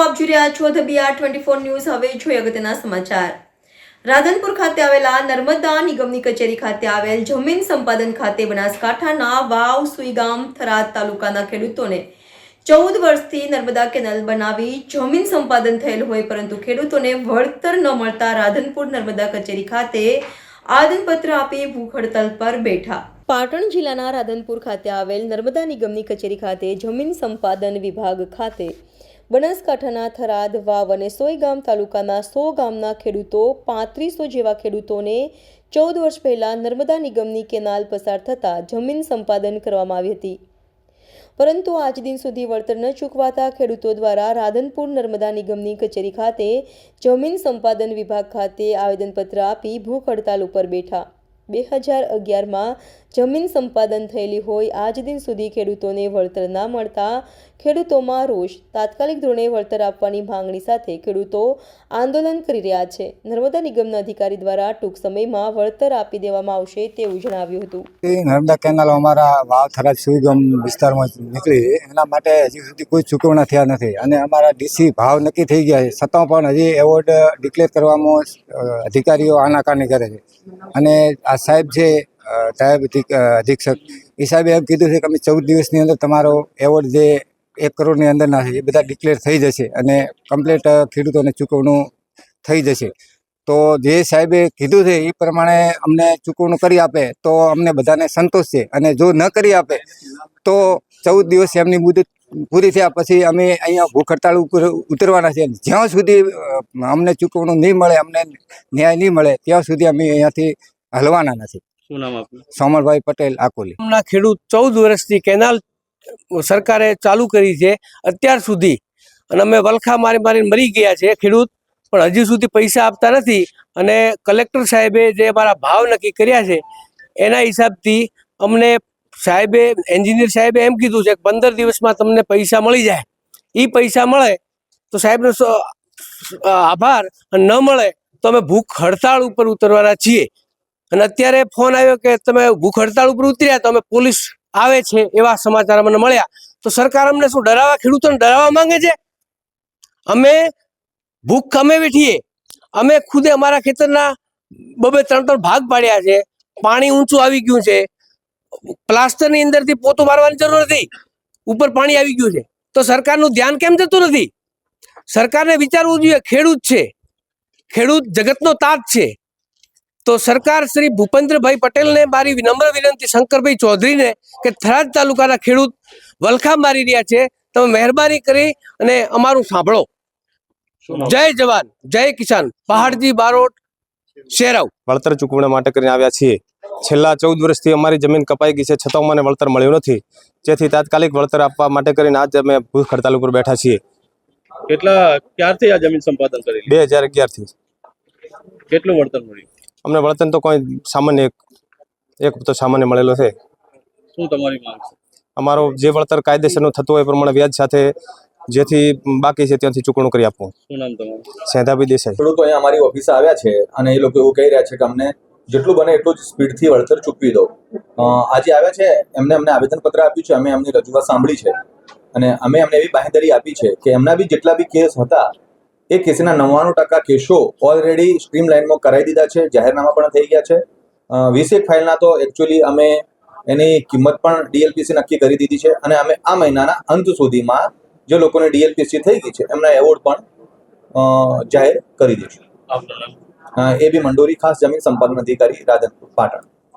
આપ જોઈ રહ્યા છો the BR twenty four news હવે જોઈએ અગત્યના સમાચાર. રાધનપુર ખાતે આવેલા નર્મદા નિગમની કચેરી ખાતે આવેલ જમીન સંપાદન ખાતે બનાસકાંઠાના વાવ સુઈગામ થરાદ તાલુકાના ખેડૂતોને ચૌદ વર્ષથી નર્મદા કેનાલ બનાવી જમીન સંપાદન થયેલ હોય પરંતુ ખેડૂતોને વળતર ન મળતા રાધનપુર નર્મદા કચેરી ખાતે આદનપત્ર આપી ભૂખ હડતાલ પર બેઠા. પાટણ જિલ્લાના રાધનપુર ખાતે આવેલ નર્મદા નિગમની કચેરી ખાતે જમીન સંપાદન વિભાગ ખાતે બનાસકાંઠાના થરાદ, વાવ અને સોય ગામ તાલુકાના સો ગામના ખેડૂતો, પાંત્રીસો જેવા ખેડૂતોને ચૌદ વર્ષ પહેલા નર્મદા નિગમની કેનાલ પસાર થતાં જમીન સંપાદન કરવામાં આવી હતી. પરંતુ આજ દિન સુધી વળતર ન ચૂકવાતા ખેડૂતો દ્વારા રાધનપુર નર્મદા નિગમની કચેરી ખાતે જમીન સંપાદન વિભાગ ખાતે આવેદનપત્ર આપી ભૂખ હડતાલ ઉપર બેઠા. બે હજાર અગિયારમાં જમીન સંપાદન થયેલી હોય, આજ દિન સુધી ખેડૂતોને વળતર ના મળતા ખેડૂતોમાં રોષ. તાત્કાલિક ધોરણે વળતર આપવાની માંગણી સાથે ખેડૂતો આંદોલન કરી રહ્યા છે. નર્મદા નિગમના અધિકારી દ્વારા ટૂંક સમયમાં વળતર આપી દેવામાં આવશે તેવું જણાવ્યું હતું. એ નર્મદા કેનાલ અમારા વાવ થરાદ સુઈગામ વિસ્તારમાં નીકળી. એના માટે હજી સુધી કોઈ ચૂકવણા થયા નથી. અને અમારા ડીસી ભાવ નક્કી થઈ ગયા છે. છતાં પણ હજી એવોર્ડ ડિક્લેર કરવામાં અધિકારીઓ આનાકાની કરે છે. અને આ સાહેબ છે સાહેબ અધિક્ષક, એ સાહેબે એમ કીધું છે કે અમે ચૌદ દિવસની અંદર તમારો એવોર્ડ જે એક કરોડની અંદરના છે, એ બધા ડિક્લેર થઈ જશે અને કમ્પ્લેટ ખેડૂતોને ચૂકવણું થઈ જશે. તો જે સાહેબે કીધું છે એ પ્રમાણે અમને ચૂકવણું કરી આપે, તો અમને બધાને સંતોષ છે. અને જો ન કરી આપે, તો ચૌદ દિવસ એમની મુદત પૂરી થયા પછી અમે અહીંયા ભૂખ હડતાળ ઉતરવાના છે. જ્યાં સુધી અમને ચૂકવણું નહીં મળે, અમને ન્યાય નહીં મળે, ત્યાં સુધી અમે અહીંયાથી હલવાના નથી. શું નામ આપનું? સોમરભાઈ પટેલ આકોલી. ગામના ખેડૂત ચૌદ વર્ષથી કેનાલ સરકારે ચાલુ કરી છે અત્યાર સુધી. અને અમે વલખા મારી મારીને મરી ગયા છે ખેડૂત પણ હજી સુધી પૈસા આપતા નથી. અને કલેક્ટર સાહેબે જે અમારા ભાવ નક્કી કર્યા છે એના હિસાબથી અમને સાહેબે એન્જિનિયર સાહેબે એમ કીધું છે કે પંદર દિવસમાં તમને પૈસા મળી જાય. એ પૈસા મળે તો સાહેબનો આભાર. અને ન મળે તો અમે ભૂખ હડતાળ ઉપર ઉતરવાના છીએ. અને અત્યારે ફોન આવ્યો કે તમે ભૂખ હડતાળ ઉપર ઉતર્યા, તો અમે પોલીસ આવે છે એવા સમાચાર અમને મળ્યા. તો સરકાર અમને શું, ડરાવવા, ખેડૂતોને ડરાવવા માંગે છે? અમે ભૂખ અમે વેઠીએ. અમે ખુદે અમારા ખેતરના બબે ત્રણ ત્રણ ભાગ પાડ્યા છે. પાણી ઊંચું આવી ગયું છે. પ્લાસ્ટરની અંદરથી પોતું મારવાની જરૂર નથી. ઉપર પાણી આવી ગયું છે. તો સરકારનું ધ્યાન કેમ જતું નથી? સરકારને વિચારવું જોઈએ, ખેડૂત છે. ખેડૂત જગતનો તાત છે. તો સરકાર શ્રી ભૂપેન્દ્રભાઈ પટેલને મારી વિનમ્ર વિનંતી શંકરભાઈ ચૌધરીને કે થરાદ તાલુકાના ખેડૂત વલખા મારી રહ્યા છે. તમે મહેરબાની કરી અને અમારું સાંભળો. જય જવાન જય કિસાન. પહાડજી બારોટ શેરાવ. વળતર ચૂકવણા માટે કરીને આવ્યા છીએ. છેલ્લા ચૌદ વર્ષથી અમારી જમીન કપાઈ ગઈ છે. છતાં મને વળતર મળ્યું નથી. જેથી તાત્કાલિક વળતર આપવા માટે કરીને આજ અમે ભૂખ હડતાલ ઉપર બેઠા છીએ. કેટલા ક્યારથી આ જમીન સંપાદન કરી બે હજાર અગિયારથી. કેટલું વળતર મળ્યું? અમને વળતર તો કોઈ સામાન્ય એક એક તો સામાન્ય મળેલો છે. શું તમારી માંગ છે? અમારો જે વળતર કાયદેસરનું થતું હોય એ પ્રમાણે વ્યાજ સાથે જેથી બાકી છે ત્યાંથી ચૂકવણું કરી આપવું. શું નામ તમારું? સેંધાભાઈ દેસાઈ. ખેડૂતો અહીંયા અમારી ઓફિસે આવ્યા છે અને એ લોકો એવું કહી રહ્યા છે કે અમને જેટલું બને એટલું જ સ્પીડથી વળતર ચૂકવી દો. અ, આજે આવ્યા છે એમને અમને આવેદનપત્ર આપ્યું છે અમે એમની રજૂઆત સાંભળી છે. અને અમે એમને એવી બાહેંધરી આપી છે કે એમના બી જેટલા બી કેસ હતા એ કેસના નવ્વાણું ટકા કેસો ઓલરેડી સ્ટ્રીમ લાઇનમાં કરાવી દીધા છે જાહેરનામા પણ થઈ ગયા છે. વીસેક ફાઇલના તો એકચ્યુઅલી અમે એની કિંમત પણ ડીએલપીસી નક્કી કરી દીધી છે અને અમે આ મહિનાના અંત સુધીમાં જે લોકોને ડીએલપીસી થઈ ગઈ છે એમના એવોર્ડ પણ જાહેર કરી દઈશું અ, એ બી મંડોરી ખાસ જમીન સંપાદન અધિકારી રાધનપુર પાટણ.